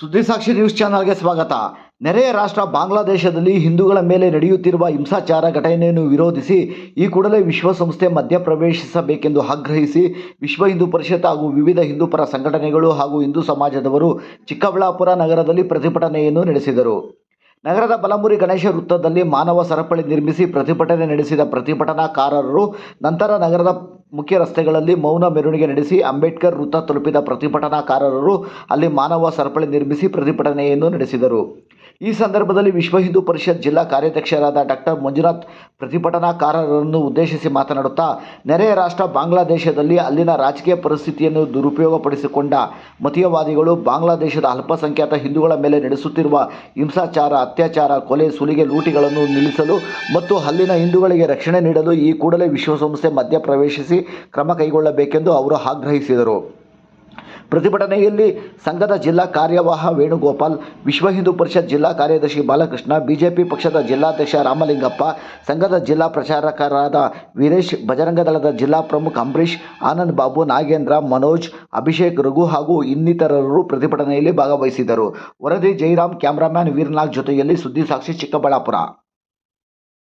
ಸುದ್ದಿಸಾಕ್ಷಿ news ಚಾನಲ್ಗೆ ಸ್ವಾಗತ. ನೆರೆಯ ರಾಷ್ಟ್ರ ಬಾಂಗ್ಲಾದೇಶದಲ್ಲಿ ಹಿಂದೂಗಳ ಮೇಲೆ ನಡೆಯುತ್ತಿರುವ ಹಿಂಸಾಚಾರ ಘಟನೆಯನ್ನು ವಿರೋಧಿಸಿ ಈ ಕೂಡಲೇ ವಿಶ್ವಸಂಸ್ಥೆ ಮಧ್ಯಪ್ರವೇಶಿಸಬೇಕೆಂದು ಆಗ್ರಹಿಸಿ ವಿಶ್ವ ಹಿಂದೂ ಪರಿಷತ್ ಹಾಗೂ ವಿವಿಧ ಹಿಂದೂಪರ ಸಂಘಟನೆಗಳು ಹಾಗೂ ಹಿಂದೂ ಸಮಾಜದವರು ಚಿಕ್ಕಬಳ್ಳಾಪುರ ನಗರದಲ್ಲಿ ಪ್ರತಿಭಟನೆಯನ್ನು ನಡೆಸಿದರು. ನಗರದ ಬಲಮುರಿ ಗಣೇಶ ವೃತ್ತದಲ್ಲಿ ಮಾನವ ಸರಪಳಿ ನಿರ್ಮಿಸಿ ಪ್ರತಿಭಟನೆ ನಡೆಸಿದ ಪ್ರತಿಭಟನಾಕಾರರು ನಂತರ ನಗರದ ಮುಖ್ಯ ರಸ್ತೆಗಳಲ್ಲಿ ಮೌನ ಮೆರವಣಿಗೆ ನಡೆಸಿ ಅಂಬೇಡ್ಕರ್ ವೃತ್ತ ತಲುಪಿದ ಪ್ರತಿಭಟನಾಕಾರರು ಅಲ್ಲಿ ಮಾನವ ಸರಪಳಿ ನಿರ್ಮಿಸಿ ಪ್ರತಿಭಟನೆಯನ್ನು ನಡೆಸಿದರು. ಈ ಸಂದರ್ಭದಲ್ಲಿ ವಿಶ್ವ ಹಿಂದೂ ಪರಿಷತ್ ಜಿಲ್ಲಾ ಕಾರ್ಯಾಧ್ಯಕ್ಷರಾದ ಡಾಕ್ಟರ್ ಮಂಜುನಾಥ್ ಪ್ರತಿಭಟನಾಕಾರರನ್ನು ಉದ್ದೇಶಿಸಿ ಮಾತನಾಡುತ್ತಾ ನೆರೆಯ ರಾಷ್ಟ್ರ ಬಾಂಗ್ಲಾದೇಶದಲ್ಲಿ ಅಲ್ಲಿನ ರಾಜಕೀಯ ಪರಿಸ್ಥಿತಿಯನ್ನು ದುರುಪಯೋಗಪಡಿಸಿಕೊಂಡ ಮತೀಯವಾದಿಗಳು ಬಾಂಗ್ಲಾದೇಶದ ಅಲ್ಪಸಂಖ್ಯಾತ ಹಿಂದೂಗಳ ಮೇಲೆ ನಡೆಸುತ್ತಿರುವ ಹಿಂಸಾಚಾರ, ಅತ್ಯಾಚಾರ, ಕೊಲೆ, ಸುಲಿಗೆ, ಲೂಟಿಗಳನ್ನು ನಿಲ್ಲಿಸಲು ಮತ್ತು ಅಲ್ಲಿನ ಹಿಂದೂಗಳಿಗೆ ರಕ್ಷಣೆ ನೀಡಲು ಈ ಕೂಡಲೇ ವಿಶ್ವಸಂಸ್ಥೆ ಮಧ್ಯಪ್ರವೇಶಿಸಿ ಕ್ರಮ ಕೈಗೊಳ್ಳಬೇಕೆಂದು ಅವರು ಆಗ್ರಹಿಸಿದರು. ಪ್ರತಿಭಟನೆಯಲ್ಲಿ ಸಂಘದ ಜಿಲ್ಲಾ ಕಾರ್ಯವಾಹ ವೇಣುಗೋಪಾಲ್, ವಿಶ್ವ ಹಿಂದೂ ಪರಿಷತ್ ಜಿಲ್ಲಾ ಕಾರ್ಯದರ್ಶಿ ಬಾಲಕೃಷ್ಣ, ಬಿಜೆಪಿ ಪಕ್ಷದ ಜಿಲ್ಲಾಧ್ಯಕ್ಷ ರಾಮಲಿಂಗಪ್ಪ, ಸಂಘದ ಜಿಲ್ಲಾ ಪ್ರಚಾರಕರಾದ ವೀರೇಶ್ ಬಜರಂಗದಳದ ಜಿಲ್ಲಾ ಪ್ರಮುಖ ಅಂಬರೀಶ್ ಆನಂದ್ ಬಾಬು, ನಾಗೇಂದ್ರ, ಮನೋಜ್, ಅಭಿಷೇಕ್, ರಘು ಹಾಗೂ ಇನ್ನಿತರರು ಪ್ರತಿಭಟನೆಯಲ್ಲಿ ಭಾಗವಹಿಸಿದರು ವರದಿ ಜೈರಾಮ್, ಕ್ಯಾಮರಾಮ್ಯಾನ್ ವೀರನಾಥ್ ಜೊತೆಯಲ್ಲಿ ಸುದ್ದಿ ಸಾಕ್ಷಿ ಚಿಕ್ಕಬಳ್ಳಾಪುರ.